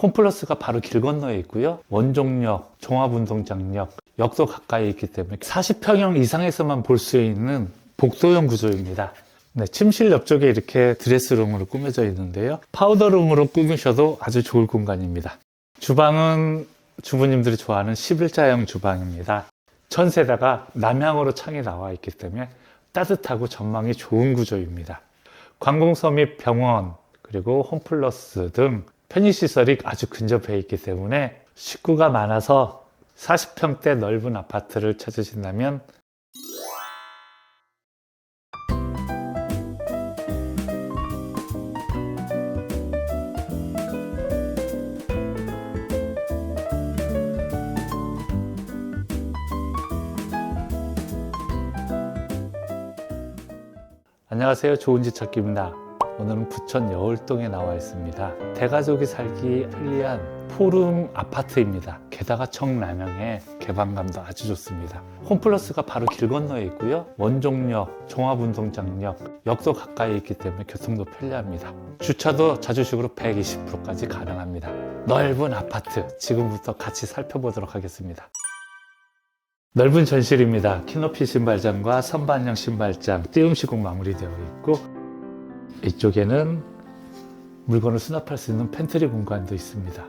홈플러스가 바로 길 건너에 있고요. 원종역, 종합운동장역, 역도 가까이 있기 때문에 40평형 이상에서만 볼 수 있는 복도형 구조입니다. 네, 침실 옆쪽에 이렇게 드레스룸으로 꾸며져 있는데요. 파우더룸으로 꾸미셔도 아주 좋을 공간입니다. 주방은 주부님들이 좋아하는 11자형 주방입니다. 전세다가 남향으로 창이 나와 있기 때문에 따뜻하고 전망이 좋은 구조입니다. 관공서 및 병원, 그리고 홈플러스 등 편의시설이 아주 근접해 있기 때문에 식구가 많아서 40평대 넓은 아파트를 찾으신다면 안녕하세요. 좋은 집 찾기입니다. 오늘은 부천 여울동에 나와 있습니다. 대가족이 살기 편리한 포룸 아파트입니다. 게다가 청남향에 개방감도 아주 좋습니다. 홈플러스가 바로 길 건너에 있고요. 원종역, 종합운동장역, 역도 가까이 있기 때문에 교통도 편리합니다. 주차도 자주식으로 120%까지 가능합니다. 넓은 아파트 지금부터 같이 살펴보도록 하겠습니다. 넓은 전실입니다. 키높이 신발장과 선반형 신발장, 띄움 시공 마무리되어 있고 이쪽에는 물건을 수납할 수 있는 팬트리 공간도 있습니다.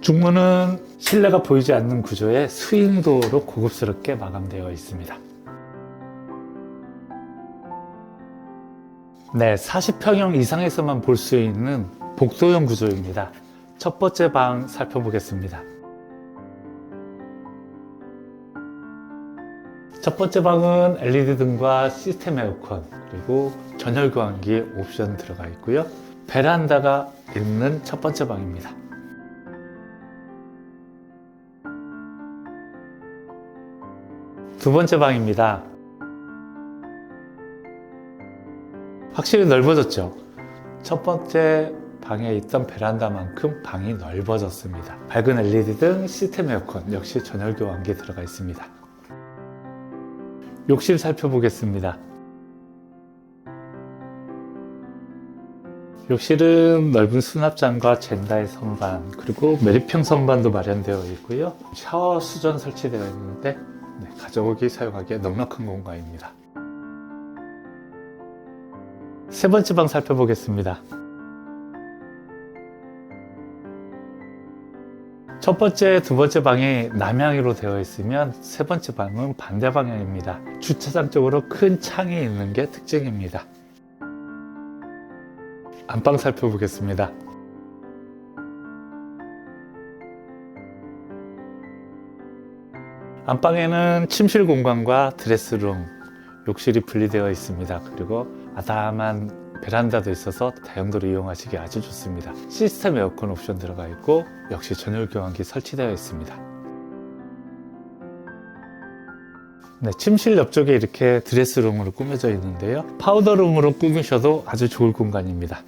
중문은 실내가 보이지 않는 구조의 스윙도어로 고급스럽게 마감되어 있습니다. 네, 40평형 이상에서만 볼 수 있는 복도형 구조입니다. 첫 번째 방 살펴보겠습니다. 첫 번째 방은 LED 등과 시스템 에어컨 그리고 전열 교환기 옵션 들어가 있고요. 베란다가 있는 첫 번째 방입니다. 두 번째 방입니다. 확실히 넓어졌죠. 첫 번째 방에 있던 베란다만큼 방이 넓어졌습니다. 밝은 LED 등 시스템 에어컨 역시 전열 교환기 들어가 있습니다. 욕실 살펴보겠습니다. 욕실은 넓은 수납장과 젠다의 선반 그리고 매립형 선반도 마련되어 있고요. 샤워 수전 설치되어 있는데 네, 가족이 사용하기에 넉넉한 공간입니다. 세 번째 방 살펴보겠습니다. 첫 번째, 두 번째 방이 남향으로 되어 있으면 세 번째 방은 반대 방향입니다. 주차장 쪽으로 큰 창이 있는 게 특징입니다. 안방 살펴보겠습니다. 안방에는 침실 공간과 드레스룸, 욕실이 분리되어 있습니다. 그리고 아담한 베란다도 있어서 다용도로 이용하시기 아주 좋습니다. 시스템 에어컨 옵션 들어가 있고 역시 전열 교환기 설치되어 있습니다. 네, 침실 옆쪽에 이렇게 드레스룸으로 꾸며져 있는데요. 파우더룸으로 꾸미셔도 아주 좋을 공간입니다.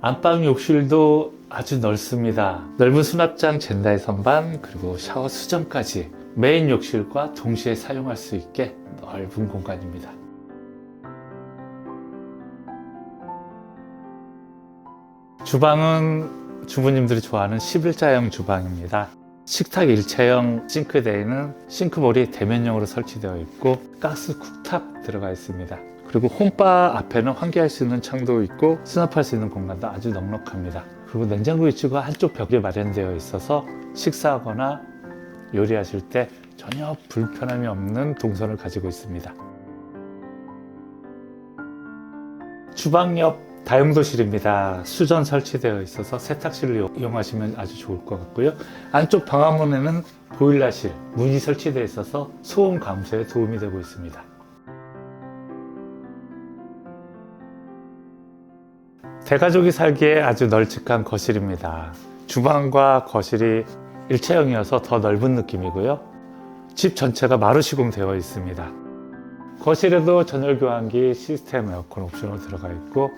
안방 욕실도 아주 넓습니다. 넓은 수납장 젠다의 선반 그리고 샤워 수전까지 메인 욕실과 동시에 사용할 수 있게 넓은 공간입니다. 주방은 주부님들이 좋아하는 11자형 주방입니다. 식탁 일체형 싱크대에는 싱크볼이 대면형으로 설치되어 있고 가스 쿡탑 들어가 있습니다. 그리고 홈바 앞에는 환기할 수 있는 창도 있고 수납할 수 있는 공간도 아주 넉넉합니다. 그리고 냉장고 위치가 한쪽 벽에 마련되어 있어서 식사하거나 요리하실 때 전혀 불편함이 없는 동선을 가지고 있습니다. 주방 옆 다용도실입니다. 수전 설치되어 있어서 세탁실을 이용하시면 아주 좋을 것 같고요. 안쪽 방화문에는 보일러실, 문이 설치되어 있어서 소음 감소에 도움이 되고 있습니다. 대가족이 살기에 아주 널찍한 거실입니다. 주방과 거실이 일체형이어서 더 넓은 느낌이고요. 집 전체가 마루 시공 되어 있습니다. 거실에도 전열 교환기 시스템 에어컨 옵션으로 들어가 있고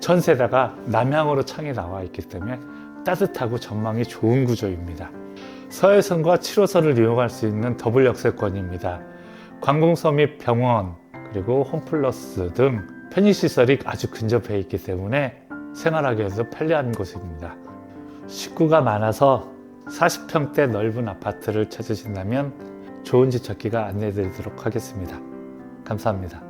전세다가 남향으로 창이 나와 있기 때문에 따뜻하고 전망이 좋은 구조입니다. 서해선과 7호선을 이용할 수 있는 더블 역세권입니다. 관공서 및 병원 그리고 홈플러스 등 편의시설이 아주 근접해 있기 때문에 생활하기에도 편리한 곳입니다. 식구가 많아서 40평대 넓은 아파트를 찾으신다면 좋은 집 찾기가 안내드리도록 하겠습니다. 감사합니다.